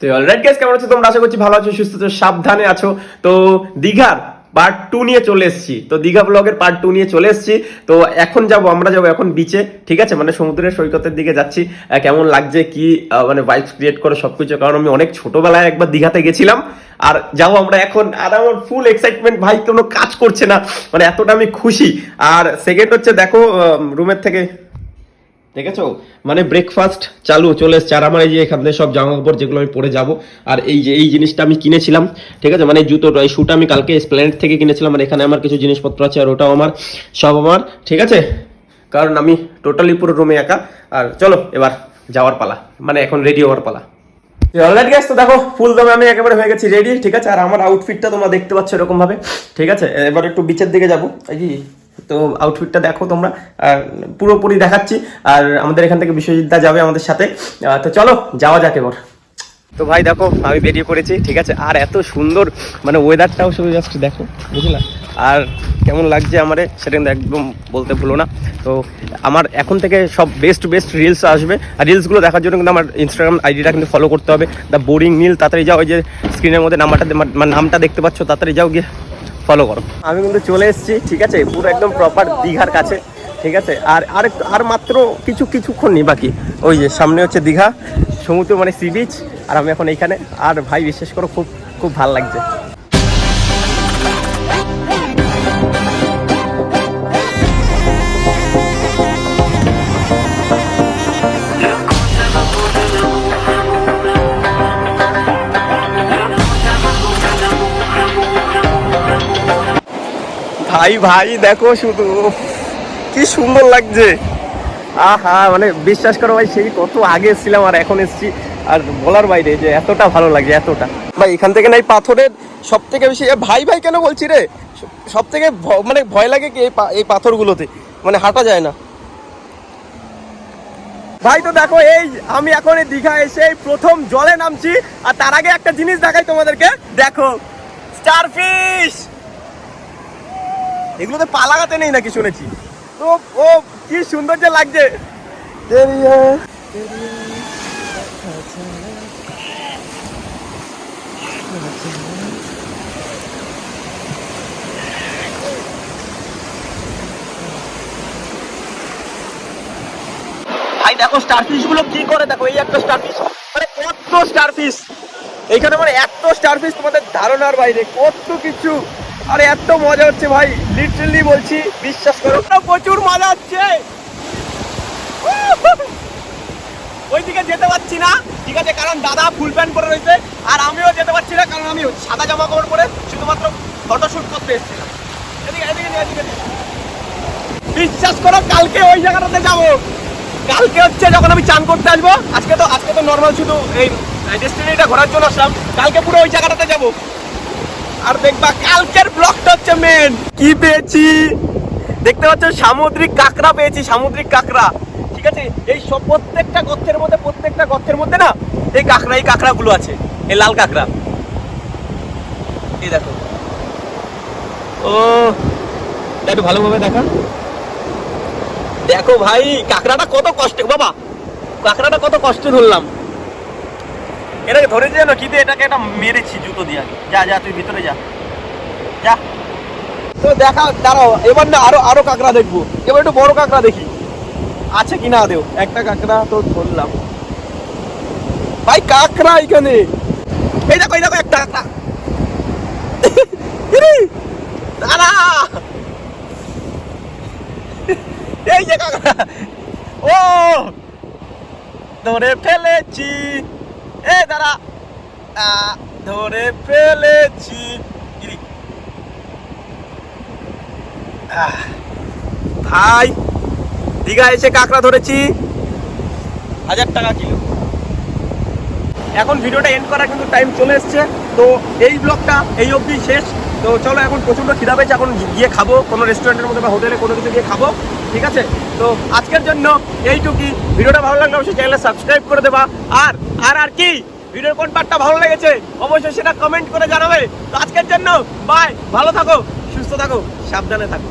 তো alright guys কেমন আছো? তোমরা আশা করছি ভালো আছো, সুস্থ সাবধানে আছো। তো দীঘার পার্ট টু নিয়ে চলে এসেছি। তো দীঘা ব্লগের পার্ট টু নিয়ে চলে এসেছি। তো এখন যাব, আমরা যাব এখন বিচে ঠিক আছে? মানে সমুদ্রের সৈকতের দিকে যাচ্ছি। কেমন লাগছে, কি মানে ভাইবস ক্রিয়েট করে সবকিছু। কারণ আমি অনেক ছোটবেলায় একবার দীঘাতে গেছিলাম। আর যাব আমরা এখন, আর আমার ফুল এক্সাইটমেন্ট ভাই, কোনো কাজ করছে না। মানে এতটা আমি খুশি। আর সেকেন্ড হচ্ছে, দেখো রুমের থেকে দেখেছ? মানে ব্রেকফাস্ট চালু, চলে এসছে। আর আমার এই যে এখান সব জামা কাপড় যেগুলো আমি পরে যাব, আর এই যে, এই জিনিসটা আমি কিনেছিলাম, ঠিক আছে? মানে জুতোটা এই শুটা আমি কালকে স্প্লেনেট থেকে কিনেছিলাম, আর এখানে আমার কিছু জিনিসপত্র আছে, আর ওটাও আমার, সব আমার, ঠিক আছে? কারণ আমি টোটালি পুরো রুমে একা। আর চলো, এবার যাওয়ার পালা। মানে এখন রেডি হওয়ার পালা। তো দেখো ফুল দমে আমি একেবারে হয়ে গেছি রেডি ঠিক আছে? আর আমার আউটফিটটা তোমরা দেখতে পাচ্ছ এরকম ভাবে ঠিক আছে? এবার একটু বিচের দিকে যাব। যে তো আউটফিটটা দেখো তোমরা। পুরোপুরি দেখাচ্ছি। আর আমাদের এখান থেকে বিশ্বজিৎদা যাবে আমাদের সাথে। তো চলো, যাওয়া যাক এবার। তো ভাই দেখো, আমি বেরিয়ে পড়েছি, ঠিক আছে? আর এত সুন্দর মানে ওয়েদারটাও শুধু জাস্ট দেখো, বুঝলা? আর কেমন লাগছে আমারে, সেটা কিন্তু একদম বলতে ভুলো না। তো আমার এখন থেকে সব বেস্ট বেস্ট রিলস আসবে। আর রিলসগুলো দেখার জন্য কিন্তু আমার ইনস্টাগ্রাম আইডিটা কিন্তু ফলো করতে হবে। দ্য বোরিং নীল তাড়াতাড়ি যাও, ওই যে স্ক্রিনের মধ্যে নাম্বারটা মানে নামটা দেখতে পাচ্ছ, তাড়াতাড়ি যাও গিয়ে। ফলো করো। আমি কিন্তু চলে এসেছি, ঠিক আছে? পুরো একদম প্রপার দীঘার কাছে, ঠিক আছে? আর আর আর মাত্র কিছু কিছুক্ষণ নেই বাকি। ওই যে সামনে হচ্ছে দীঘা, সমুদ্র মানে সি বিচ আর আমি এখন এইখানে। আর ভাই বিশ্বাস করো খুব খুব ভালো লাগছে। ভাই ভাই, দেখো শুধু। কি সুন্দর লাগছে। আহা মানে বিশ্বাস করো ভাই, সেই কত আগে এসেছিলাম আর এখন এসেছি। আর বলার বাইরে যে এতটা ভালো লাগে এতটা। ভাই, এখান থেকে নাই পাথরের সব থেকে বেশি ভাই ভাই, কেন বলছি রে? সব থেকে মানে ভয় লাগে কি এই পাথরগুলোতে? মানে হাঁটা যায় না। ভাই, তো দেখো, এই আমি এখন এই দীঘা এসে প্রথম জলে নামছি, আর তার আগে একটা জিনিস দেখাই তোমাদেরকে। দেখো, স্টারফিশ! এগুলোতে পা লাগাতে নেই নাকি শুনেছি। তো ও কি সুন্দর যে লাগছে ভাই দেখো স্টারফিশগুলো কি করে? দেখো এই একটা স্টারফিশ মানে কত স্টারফিশ এইখানে মানে এত স্টারফিশ তোমাদের ধারণার বাইরে কত কিছু। আরে, এত মজা হচ্ছে ভাই। লিটারালি বলছি, বিশ্বাস করো। প্রচুর মজা হচ্ছে। ওইদিকে যেতে পারছি না। ঠিক আছে, কারণ দাদা ফুল প্যান্ট পরে রয়েছে। আর আমিও যেতে পারছি না, কারণ আমি সাদা জামা কাপড় পরে শুধুমাত্র ফটোশুট করতে এসেছিলাম। বিশ্বাস করো, কালকে ওই জায়গাটাতে যাব। কালকে হচ্ছে যখন আমি চান করতে আসব, আজকে তো আজকে তো নর্মাল শুধু এই ডেস্টিনিটা ঘোরার জন্য আসলাম। কালকে পুরো ওই জায়গাটাতে যাব। আর দেখবা কালকের ব্লকটা হচ্ছে মেন কি পেয়েছি? দেখতে পাচ্ছ, সামুদ্রিক কাঁকড়া পেয়েছি, সামুদ্রিক কাঁকড়া। ঠিক আছে? এই সব প্রত্যেকটা গর্তের মধ্যে, প্রত্যেকটা গর্তের মধ্যে না, এই কাঁকড়া, এই কাঁকড়াগুলো আছে। এই লাল কাঁকড়া। এই দেখো। ও একটু ভালোভাবে দেখা দেখো ভাই, কাঁকড়াটা কত কষ্টে, বাবা। কাঁকড়াটা কত কষ্টে ধরলাম। এটাকে ধরে যেন কি দিয়ে এটাকে একটা মেরেছি জুতো দিয়ে আগে। যা যা, তুই ভিতরে যা। যা। তো দেখা, দাঁড়াও, এবার না আরও আরও কাঁকড়া দেখব। এবার একটু বড় কাঁকড়া দেখি। আছে কি না দেও? একটা কাঁকড়া তো ধরলাম। ভাই, কাঁকড়া এখানে। এই দেখো এই দেখো, একটা কাঁকড়া। এই যে কাঁকড়া। ও, ধরে ফেলেছি। এ, দাঁড়া। ধরে ফেলেছি। গিরি ভাই, দীঘা এসে কাঁকড়া ধরেছি। হাজার টাকা কিলো। এখন ভিডিওটা এন্ড করার কিন্তু টাইম চলে এসছে। তো এই ব্লগটা এই অবধি শেষ। তো চলো এখন প্রচণ্ড খিদা পেয়েছে, এখন গিয়ে খাব। কোনো রেস্টুরেন্টের মধ্যে বা হোটেলে কোনো কিছু গিয়ে খাব, ঠিক আছে? তো আজকের জন্য এইটুকুই। ভিডিওটা ভালো লাগলে অবশ্যই চ্যানেলে সাবস্ক্রাইব করে দেবা। আর আর আর কি? ভিডিওর কোন পার্টটা ভালো লেগেছে, অবশ্যই সেটা কমেন্ট করে জানাবে। তো আজকের জন্য বাই ভালো থাকো, সুস্থ থাকো, সাবধানে থাকো।